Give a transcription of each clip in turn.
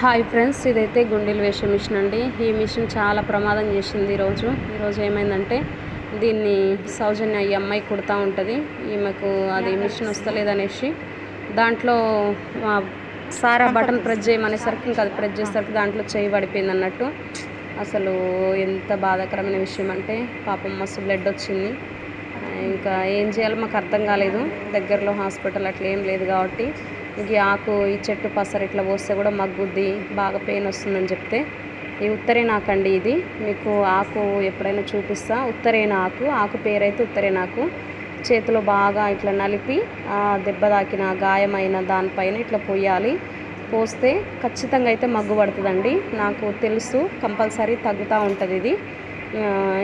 Hi friends ఇదైతే గుండెలు వేసే మిషన్ అండి. ఈ మిషన్ చాలా ప్రమాదం చేసింది ఈరోజు ఈరోజు ఏమైందంటే దీన్ని సౌజన్య ఈ అమ్మాయి కుడతా ఉంటుంది. ఈమెకు అది మిషన్ వస్తలేదనేసి దాంట్లో సారా బటన్ ప్రెస్ చేయమనేసరికి ఇంకా అది ప్రెస్ చేసేసరికి దాంట్లో చేయి పడిపోయింది అన్నట్టు అసలు ఎంత బాధాకరమైన విషయం అంటే పాపం మస్తు బ్లడ్ వచ్చింది. ఇంకా ఏం చేయాలో మాకు అర్థం కాలేదు. దగ్గరలో హాస్పిటల్ అట్లా ఏం లేదు కాబట్టి ఈ ఆకు ఈ చెట్టు పసరు ఇట్లా పోస్తే కూడా మగ్గుద్ది బాగా పెయిన్ వస్తుందని చెప్తే. ఈ ఉత్తరేనాకండి అండి ఇది. మీకు ఆకు ఎప్పుడైనా చూపిస్తా. ఉత్తరేన ఆకు ఆకు పేరైతే ఉత్తరేనాకు చేతిలో బాగా ఇట్లా నలిపి దెబ్బ తాకిన గాయమైన దానిపైన ఇట్లా పోయాలి. పోస్తే ఖచ్చితంగా అయితే మగ్గు పడుతుందండి. నాకు తెలుసు కంపల్సరీ తగ్గుతూ ఉంటుంది ఇది.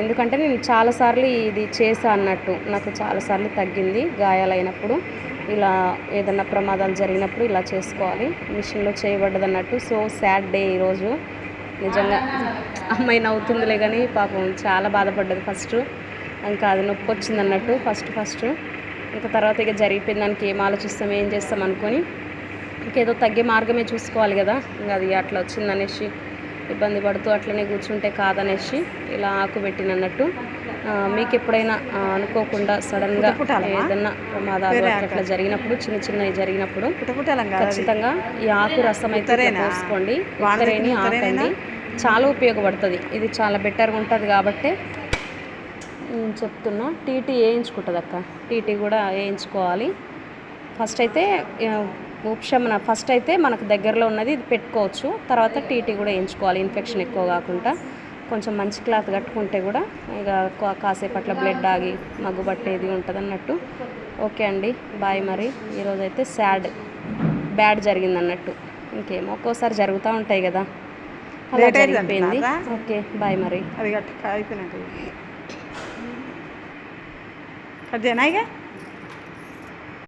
ఎందుకంటే నేను చాలాసార్లు ఇది చేసా అన్నట్టు. నాకు చాలాసార్లు తగ్గింది గాయాలైనప్పుడు. ఇలా ఏదన్నా ప్రమాదాలు జరిగినప్పుడు ఇలా చేసుకోవాలి. మిషన్లో చేయబడ్డది అన్నట్టు సో సాడ్ డే ఈరోజు. నిజంగా అమ్మాయి నవ్వుతుందిలే కానీ పాపం చాలా బాధపడ్డది ఫస్ట్. ఇంకా అది నొప్పి వచ్చింది అన్నట్టు ఫస్ట్ ఫస్ట్. ఇంకా తర్వాత ఇక జరిగిపోయిన దానికి ఏం ఆలోచిస్తాం ఏం చేస్తాం అనుకొని. ఇంకేదో తగ్గే మార్గమే చూసుకోవాలి కదా. ఇంకా అది అట్లా వచ్చిందనేసి ఇబ్బంది పడుతూ అట్లనే కూర్చుంటే కాదనేసి ఇలా ఆకు పెట్టినన్నట్టు మీకు ఎప్పుడైనా అనుకోకుండా సడన్గా ఏదన్నా ప్రమాదాలు అట్లా జరిగినప్పుడు చిన్న చిన్నవి జరిగినప్పుడు. ఖచ్చితంగా ఈ ఆకు రసం అయితే పోసుకోండి. ఉత్తరేని ఆకండి చాలా ఉపయోగపడుతుంది. ఇది చాలా బెటర్గా ఉంటుంది కాబట్టి నేను చెప్తున్నా టీటీ వేయించుకుంటుంది అక్క టీటీ కూడా వేయించుకోవాలి. ఫస్ట్ అయితే ఉపశమన. ఫస్ట్ అయితే మనకు దగ్గరలో ఉన్నది ఇది పెట్టుకోవచ్చు. తర్వాత టీటీ కూడా వేయించుకోవాలి ఇన్ఫెక్షన్ ఎక్కువ కాకుండా. కొంచెం మంచి క్లాత్ కట్టుకుంటే కూడా ఇక కాసేపు అట్లా బ్లడ్ ఆగి మగ్గు పట్టేది ఉంటుంది అన్నట్టు ఓకే అండి బాయ్ మరి. ఈరోజు అయితే సాడ్ బ్యాడ్ జరిగింది అన్నట్టు ఇంకేమో ఒక్కోసారి జరుగుతూ ఉంటాయి కదా. అలా జరిగిపోయింది. అంటున్నారా? ఓకే బాయ్ మరి. అది కట్ అయిపోయినట్టు.